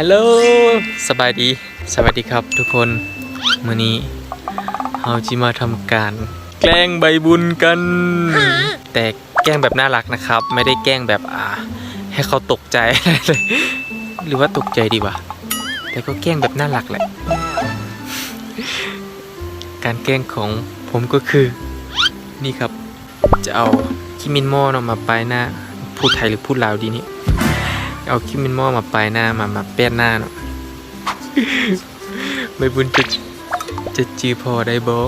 ฮัลโหลสบายดี สวัสดีครับทุกคนมื้อนี้เราจะมาทำการ แกล้งใบบุญกัน แต่แกล้งแบบน่ารักนะครับ ไม่ได้แกล้งแบบอ่า ให้เขาตกใจเลยหรือว่าตกใจดีวะแต่ก็แกล้งแบบน่ารักแหละ การแกล้งของผมก็คือนี่ครับ จะเอาคิมินโม่เนาะมาไปหน้าพูดไทยหรือพูดลาวดีนี่ เอาคิมินมอมาป้ายหน้ามามาแป้นหน้าเนาะไม่บุญจะจะจือพอได้บ่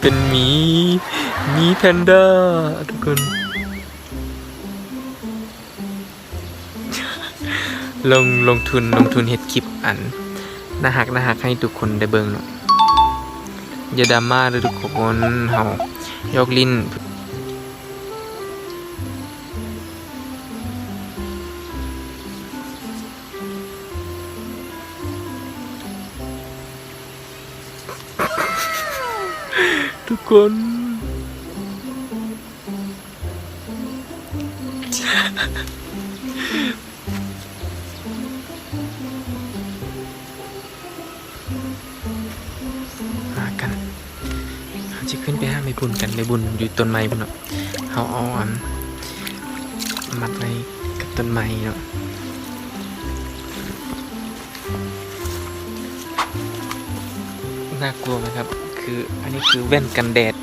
เป็นหมีหมีแพนด้าทุกคน ลงลงทุนลงทุนเฮ็ดคลิปอันนะหักนะหักให้ทุกคนได้เบิ่งเนาะอย่าดราม่าเลยทุกคนเฮายกลิ้น กคนหากันเขาจะขึ้นไปหาไม่บุญกันไม่บุญอยู่ต้นไม้บุญเนาะเขาเอาอันมัดไว้กับต้นไม้เนาะน่ากลัวไหมครับ คืออันนี้คือแว่นกันแดด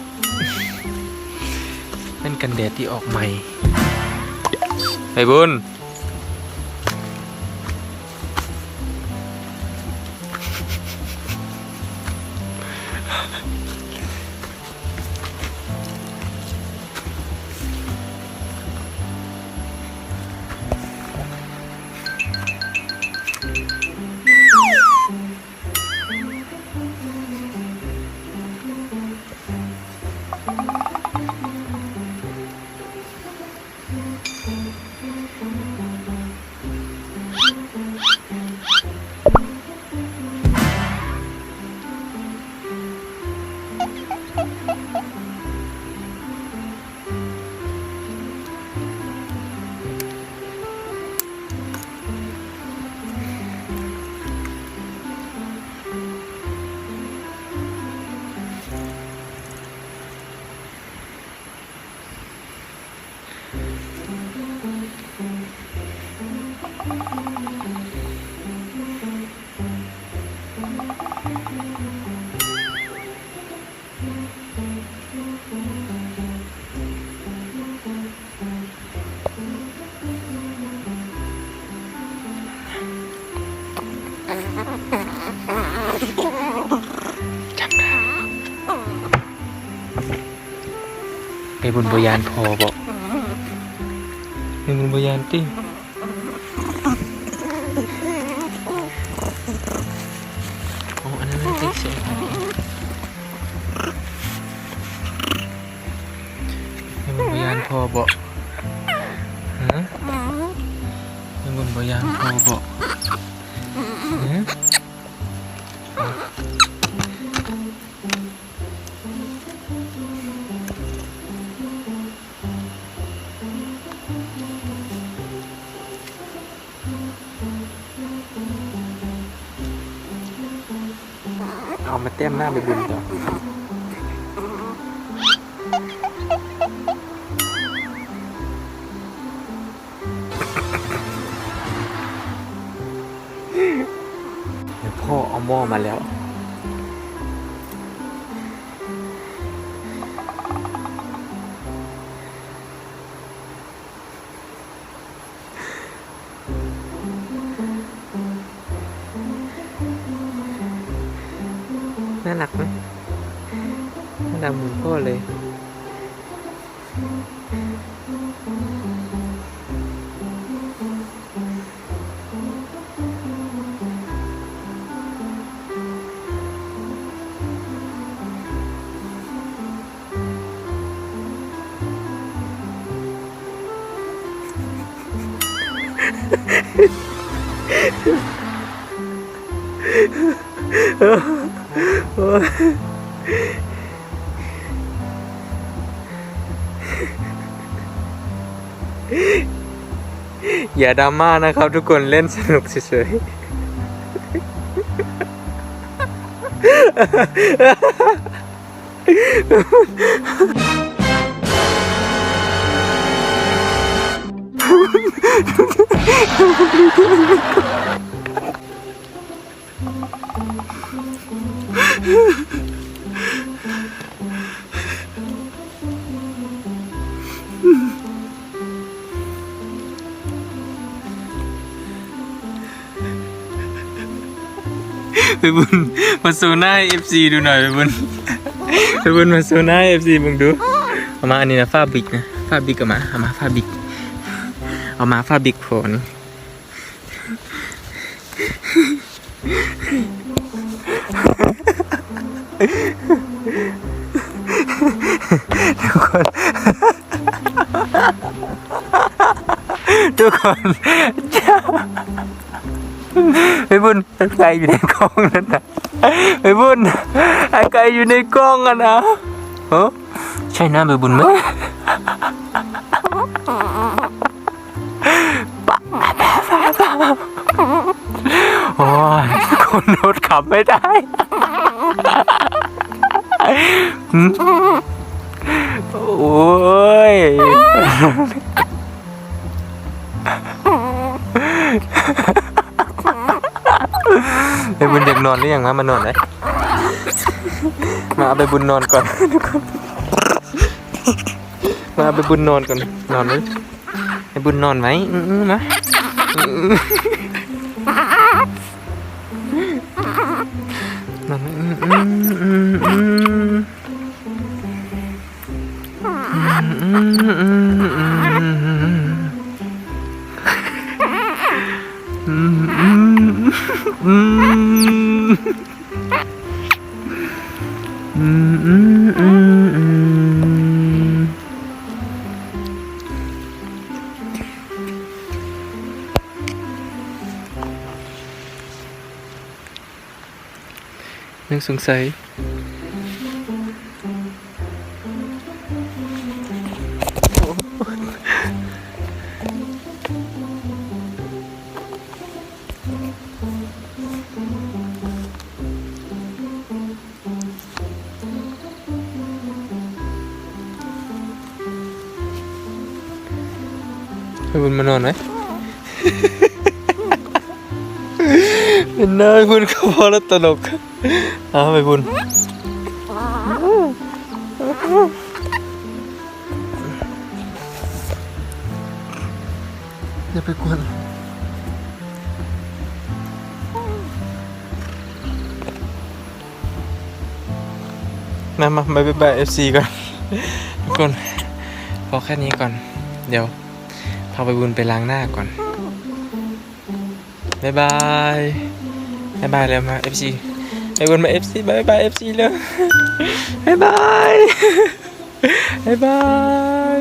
กันแดดที่ออกใหม่ไอ้บุญ ไอ้บุญบยานพอบอกไอ้บุญบยานติโอ้อันนั้นไม่ใช่เสียไอ้บุญบยานพอบอกฮะไอ้บุญบยานพอบอกฮะ เอามาเต้มหน้าไปบุญต่อเดี๋ยวพ่อเอาหม้อมาแล้ว நடக்குமே நம்ம போலே Ha ha ha. อย่าดราม่านะครับ ทุกคนเล่นสนุกเฉยๆ ไปบุญมาโซน่าเอฟซีดูหน่อยไปบุญไปบุญมาโซน่าเอฟซีมึงดูเอามาอันนี้นะฟาบิกนะฟาบิกเอามาเอามาฟาบิกเอามาฟาบิกโผล่นี่ ทุกคน ทุกคนจ้าไปบุญไก่อยู่ในกล้องนั่นนะไปบุญไอ้ไก่อยู่ในกล้องอะนะเออใช่นะไปบุญไหมโอ้ยคนรถขับไม่ได้ โอ้ยไปบุญเด็กนอนหรือยังมามานอนไหนมาเอาไปบุญนอนก่อนทุกคนมาเอาไปบุญนอนก่อนนอนไหมไปบุญนอนไหมอือมา อืมอืมอืมอืมอืมนึกสงสัย ให้บุญมานอนไหมเป็นน้าบุญเขาพอแล้วตลกเอาไปบุญอย่าไปกวนมามาไปไปเอฟซีก่อนทุกคนพอแค่นี้ก่อน เดี๋ยว พาไปบุญไปล้างหน้าก่อนบายบายบายบายเลยมา FC ไปบุญมา FC บายบาย FC เลยบายบายบายบาย